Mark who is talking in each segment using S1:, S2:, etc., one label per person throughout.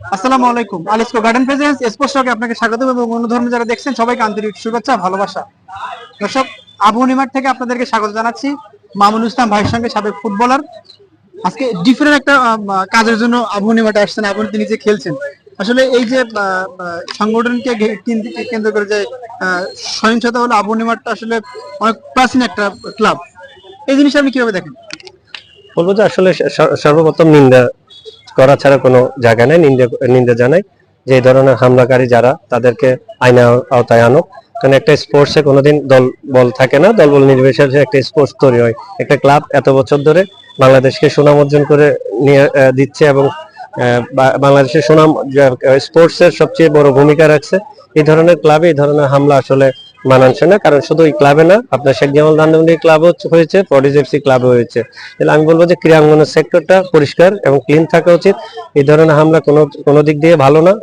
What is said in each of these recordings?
S1: আসসালামু আলাইকুম। আলিসকো garden presence sports আপনাকে স্বাগত এবং অন্য ধর্মে যারা দেখছেন, সবাইকে আন্তরিক শুভেচ্ছা, ভালোবাসা। দর্শক, আবু থেকে আপনাদেরকে স্বাগত জানাচ্ছি। মামুনুল ইসলাম ভাইয়ের সঙ্গে সাবেক ফুটবলার। আজকে ডিফারেন্ট একটা কাজের জন্য আবু নিমাটা আসছেন, আবু তিনি যে খেলছেন। আসলে এই যে সংগঠনকে কেন্দ্র- করে যে সহিংসতা হলো আবু আসলে অনেক প্রাচীন একটা ক্লাব এই জিনিসটা আপনি কীভাবে দেখেন?
S2: বলব যে আসলে সর্বপ্রথম নিন্দা করা ছাড়া কোনো জায়গা নেই, নিন্দা নিন্দা জানাই যে ধরনের হামলাকারী যারা তাদেরকে আইনা আওতায় আনো কারণ একটা স্পোর্টসে কোনোদিন দল বল থাকে না, দল বল নির্বিশেষে একটা স্পোর্টস তৈরি হয়। একটা ক্লাব এত বছর ধরে বাংলাদেশকে সুনাম অর্জন করে নিয়ে দিচ্ছে এবং বাংলাদেশের সুনাম স্পোর্টস এর সবচেয়ে বড় ভূমিকা রাখছে। এই ধরনের ক্লাবে এই ধরনের হামলা আসলে মানানসই না, কারণ শুধু এই ক্লাবে না, আপনার শেখ জামাল ধানমন্ডি ক্লাবও হয়েছে প্রডিজ এফসি ক্লাবও হয়েছে। তাহলে আমি বলব যে ক্রীড়াঙ্গনের সেক্টরটা পরিষ্কার এবং ক্লিন থাকা উচিত। এই ধরনের হামলা কোনো কোনো দিক দিয়ে ভালো না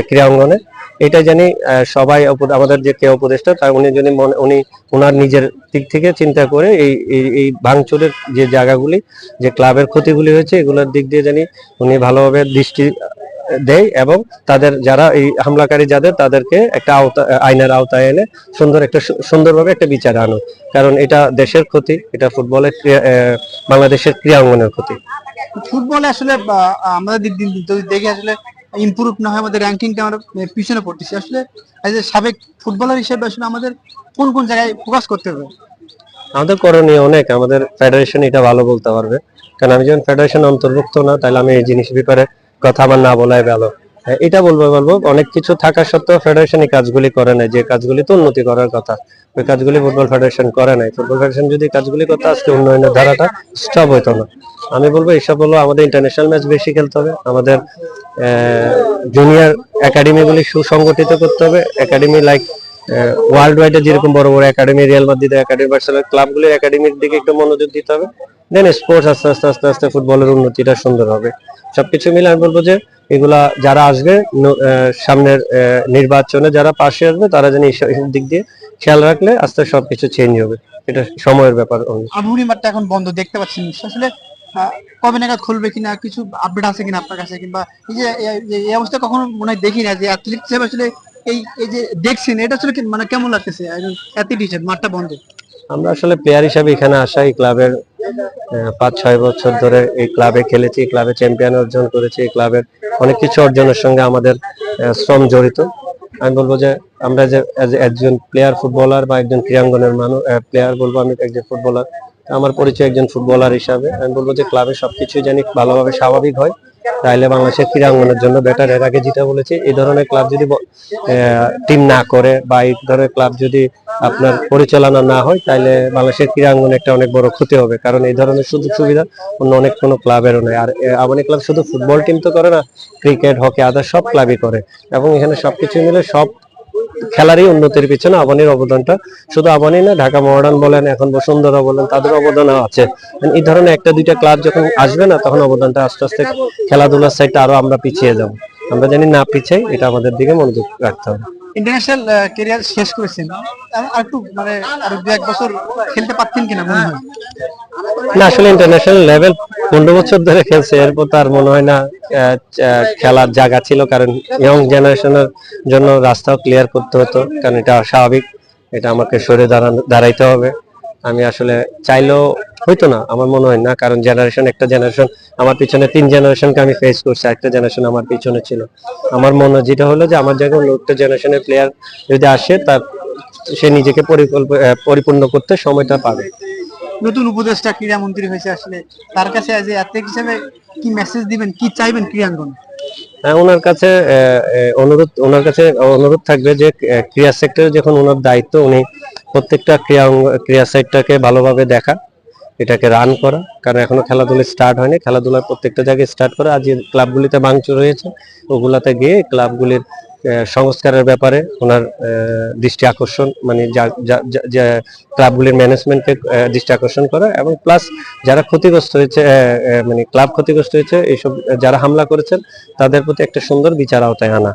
S2: ক্রীড়াঙ্গনে। এটা জানি সবাই আমাদের যে কে উপদেষ্টা, তার উনি যদি মনে- উনি ওনার নিজের দিক থেকে চিন্তা করে এই- এই ভাঙচুরের যে জায়গাগুলি, যে ক্লাবের ক্ষতিগুলি হয়েছে, এগুলোর দিক দিয়ে জানি উনি ভালোভাবে দৃষ্টি দেয় এবং তাদের যারা এই হামলাকারী যাদের তাদেরকে একটা আওতা আইনের আওতায় এনে সুন্দর একটা সুন্দরভাবে একটা বিচার আনো। কারণ এটা দেশের ক্ষতি এটা ফুটবলের বাংলাদেশের ক্রীড়াঙ্গনের ক্ষতি।
S1: ফুটবলে আসলে আমাদের দিন দিন যদি দেখি আসলে ইমপ্রুভ না হয় আমাদের র্যাঙ্কিংটা আমরা পিছনে পড়তেছি। আসলে সাবেক ফুটবলার হিসেবে আসলে আমাদের কোন কোন জায়গায় ফোকাস করতে হবে?
S2: আমাদের করণীয় অনেক আমাদের ফেডারেশন এটা ভালো বলতে পারবে। কারণ আমি যখন ফেডারেশন অন্তর্ভুক্ত না তাহলে আমি এই জিনিস ব্যাপারে কথা আমার না বলাই ভালো। হ্যাঁ, এটা বলব বলব অনেক কিছু থাকা সত্ত্বেও ফেডারেশন এই কাজগুলি করে নাই যে কাজগুলি তো উন্নতি করার কথা। ওই কাজগুলি ফুটবল ফেডারেশন করে নাই। ফুটবল ফেডারেশন যদি কাজগুলি করতে আজকে উন্নয়নের ধারাটা স্টপ হইতো না। আমি বলব এইসব হলো আমাদের ইন্টারন্যাশনাল ম্যাচ বেশি খেলতে হবে। আমাদের জুনিয়র একাডেমিগুলি সুসংগঠিত করতে হবে। একাডেমি লাইক ওয়ার্ল্ড ওয়াইডে যেরকম বড় বড় academy Real Madrid academy Barcelona ক্লাবগুলির একাডেমির দিকে একটু মনোযোগ দিতে হবে। দেন স্পোর্টস আস্তে আস্তে আস্তে আস্তে ফুটবলের উন্নতিটা সুন্দর হবে। সবকিছু মিলে আমি বলব যে এগুলা যারা আসবে সামনের নির্বাচনে যারা পাশে আসবে তারা যেন এইসব দিক দিয়ে খেয়াল রাখলে আস্তে সবকিছু চেঞ্জ হবে। এটা সময়ের ব্যাপার
S1: মাঠটা এখন বন্ধ দেখতে পাচ্ছেন আসলে কবে নাগাদ খুলবে কিনা কিছু আপডেট আছে কিনা আপনার কাছে? কিংবা এই যে এই- অবস্থা কখনো মনে হয় দেখি না যে অ্যাথলিট হিসেবে আসলে এই এই যে দেখছেন এটা আসলে মানে কেমন লাগতেছে? অ্যাথলিট হিসেবে মাঠটা বন্ধ।
S2: আমরা আসলে প্লেয়ার হিসাবে এখানে আসা এই ক্লাবের পাঁচ, ছয় বছর ধরে এই ক্লাবে খেলেছি, ক্লাবে চ্যাম্পিয়ন অর্জন করেছি, এই ক্লাবের অনেক কিছু অর্জনের সঙ্গে আমাদের শ্রম জড়িত। আমি বলব যে আমরা যে একজন প্লেয়ার ফুটবলার বা একজন ক্রীড়াঙ্গনের মানুষ প্লেয়ার বলব আমি একজন ফুটবলার আমার পরিচয় একজন ফুটবলার হিসাবে। আমি বলব যে ক্লাবে সবকিছু জানি ভালোভাবে স্বাভাবিক হয়। তাহলে বাংলাদেশের ক্রীড়াঙ্গনের জন্য বেটার এর আগে যেটা বলেছি এই ধরনের ক্লাব যদি টিম না করে বা এই ধরনের ক্লাব যদি আপনার পরিচালনা না হয় তাহলে বাংলাদেশের ক্রীড়াঙ্গনে একটা অনেক বড় ক্ষতি হবে। কারণ এই ধরনের সুযোগ সুবিধা অন্য অনেক কোনো ক্লাবেরও নেই। আর এ, ক্লাব শুধু ফুটবল টিম তো করে না ক্রিকেট হকি আদার সব ক্লাবই করে। এবং এখানে সবকিছু মিলে সব খেলারই উন্নতির পিছনে আবানির অবদানটা। শুধু আবানি না, ঢাকা মডার্ন বলেন, এখন বসুন্ধরা বলেন, তাদের অবদান আছে। এই ধরনের একটা, দুইটা ক্লাব যখন আসবে না, তখন অবদানটা আস্তে আস্তে খেলাধুলার সাইডটা আরও আমরা পিছিয়ে যাব। আমরা জানি না পিছিয়ে এটা আমাদের দিকে মনোযোগ রাখতে হবে।
S1: ইন্টারন্যাশনাল ক্যারিয়ার শেষ করেছেন। একটু মানে আর দু এক বছর খেলতে পারতেন কিনা মনে হয়?
S2: না, আসলে ইন্টারন্যাশনাল লেভেল পনেরো বছর ধরে খেলছে, এরপর তার মনে হয় না খেলার জায়গা ছিল, কারণ ইয়ং জেনারেশনের জন্য রাস্তাও ক্লিয়ার করতে হতো, কারণ এটা স্বাভাবিক, এটা আমাকে সরে দাঁড়ান, দাঁড়াইতে হবে। আমি আসলে চাইলেও হইতো না, আমার মনে হয় না, কারণ জেনারেশন একটা জেনারেশন আমার পিছনে তিন জেনারেশনকে আমি ফেস করছি একটা জেনারেশন আমার পিছনে ছিল। আমার মনে যেটা হলো যে আমার জায়গায় একটা জেনারেশনের প্লেয়ার যদি আসে, তার সে নিজেকে পরিকল্প পরিপূর্ণ করতে সময়টা পাবে।
S1: নতুন উপদেষ্টা ক্রীড়া মন্ত্রী হয়েছে আসলে, তার কাছে কি মেসেজ দিবেন, কি চাইবেন ক্রীড়াঙ্গন?
S2: ওনার কাছে অনুরোধ, ওনার কাছে অনুরোধ থাকবে যে ক্রিয়া সেক্টরে যখন ওনার দায়িত্ব, উনি প্রত্যেকটা ক্রিয়া ক্রিয়া সেক্টরকে ভালোভাবে দেখা, এটাকে রান করা। কারণ এখনও খেলাধুলা স্টার্ট হয়নি, খেলাধুলার প্রত্যেকটা জায়গায় স্টার্ট করা। আজ ক্লাবগুলিতে ভাঙচুর হয়েছে, ওগুলাতে গিয়ে ক্লাবগুলির সংস্কারের ব্যাপারে ওনার দৃষ্টি আকর্ষণ মানে যা- ক্লাবগুলির ম্যানেজমেন্টকে দৃষ্টি আকর্ষণ করা এবং প্লাস যারা ক্ষতিগ্রস্ত হয়েছে মানে ক্লাব ক্ষতিগ্রস্ত হয়েছে, এইসব যারা হামলা করেছেন, তাদের প্রতি একটা সুন্দর বিচার আওতায় আনা।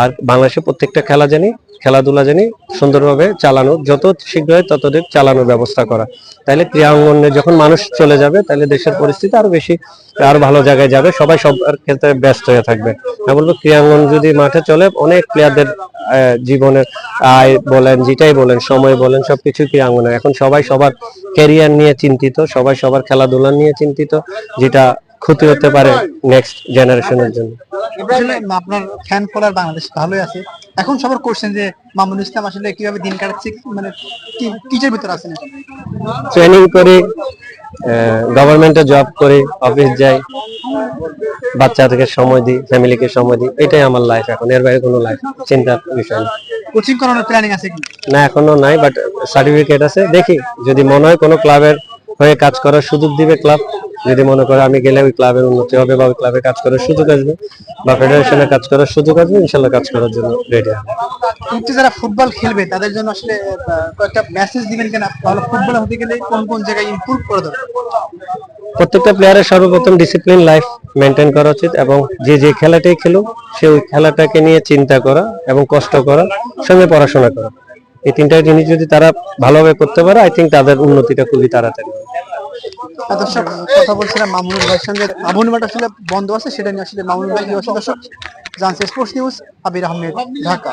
S2: আর বাংলাদেশে প্রত্যেকটা খেলা জানি, খেলাধুলা জানি সুন্দরভাবে চালানো, যত শীঘ্র হয় ততদিন চালানোর ব্যবস্থা করা। তাহলে ক্রীড়াঙ্গনে যখন মানুষ চলে যাবে তাহলে দেশের পরিস্থিতি আরও বেশি, আরও ভালো জায়গায় যাবে, সবাই সবার ক্ষেত্রে ব্যস্ত হয়ে থাকবে। আমি বলব ক্রীড়াঙ্গন যদি মাঠে চলে, অনেক প্লেয়ারদের জীবনের আয় বলেন, যেটাই বলেন, সময় বলেন সবকিছু ক্রীড়াঙ্গনে এখন সবাই সবার ক্যারিয়ার নিয়ে চিন্তিত, সবাই সবার খেলাধুলা নিয়ে চিন্তিত, যেটা ক্ষতি হতে পারে নেক্সট জেনারেশনের জন্য।
S1: আসলে আপনার ফ্যান ফলোয়ার বাংলাদেশ ভালোই আছে। এখন সবার কোশ্চেন যে মামুন ইসলাম আসলে কীভাবে দিন কাটাচ্ছে মানে কি কিসের ভিতর আছেন?
S2: ট্রেনিং করি গভর্নমেন্টে জব করি অফিস যাই বাচ্চাদেরকে সময় দিই ফ্যামিলিকে সময় দিই এটাই আমার লাইফ এখন এর বাইরে কোনো লাইফ চিন্তার বিষয় না।
S1: কোচিং করানোর প্ল্যানিং আছে কি?
S2: না এখনও নাই বাট সার্টিফিকেট আছে দেখি যদি মনে হয় কোনো ক্লাবের হয়ে কাজ করার সুযোগ দিবে ক্লাব। যদি মনে করে আমি গেলে ওই ক্লাবের উন্নতি হবে বা ওই ক্লাবে কাজ করার সুযোগ আসবে বা ফেডারেশনে কাজ করার সুযোগ আসবে ইনশাল্লাহ কাজ করার জন্য রেডি হবে।
S1: কিন্তু যারা ফুটবল খেলবে তাদের জন্য আসলে কয়েকটা মেসেজ দিবেন কেন? ভালো ফুটবল হতে গেলে কোন কোন জায়গায় ইমপ্রুভ করে দেবে
S2: প্রত্যেকটা প্লেয়ারের সর্বপ্রথম ডিসিপ্লিন লাইফ মেনটেন করা উচিত এবং যে যে খেলাটাই খেলুক সে ওই খেলাটাকে নিয়ে চিন্তা করা এবং কষ্ট করা সঙ্গে পড়াশোনা করা। এই তিনটা জিনিস যদি তারা ভালোভাবে করতে পারে আই থিঙ্ক তাদের উন্নতিটা খুবই তাড়াতাড়ি।
S1: আর দর্শক, কথা বলছিলাম বন্ধ আছে, সেটা নিয়ে আসলে আহমেদ, ঢাকা।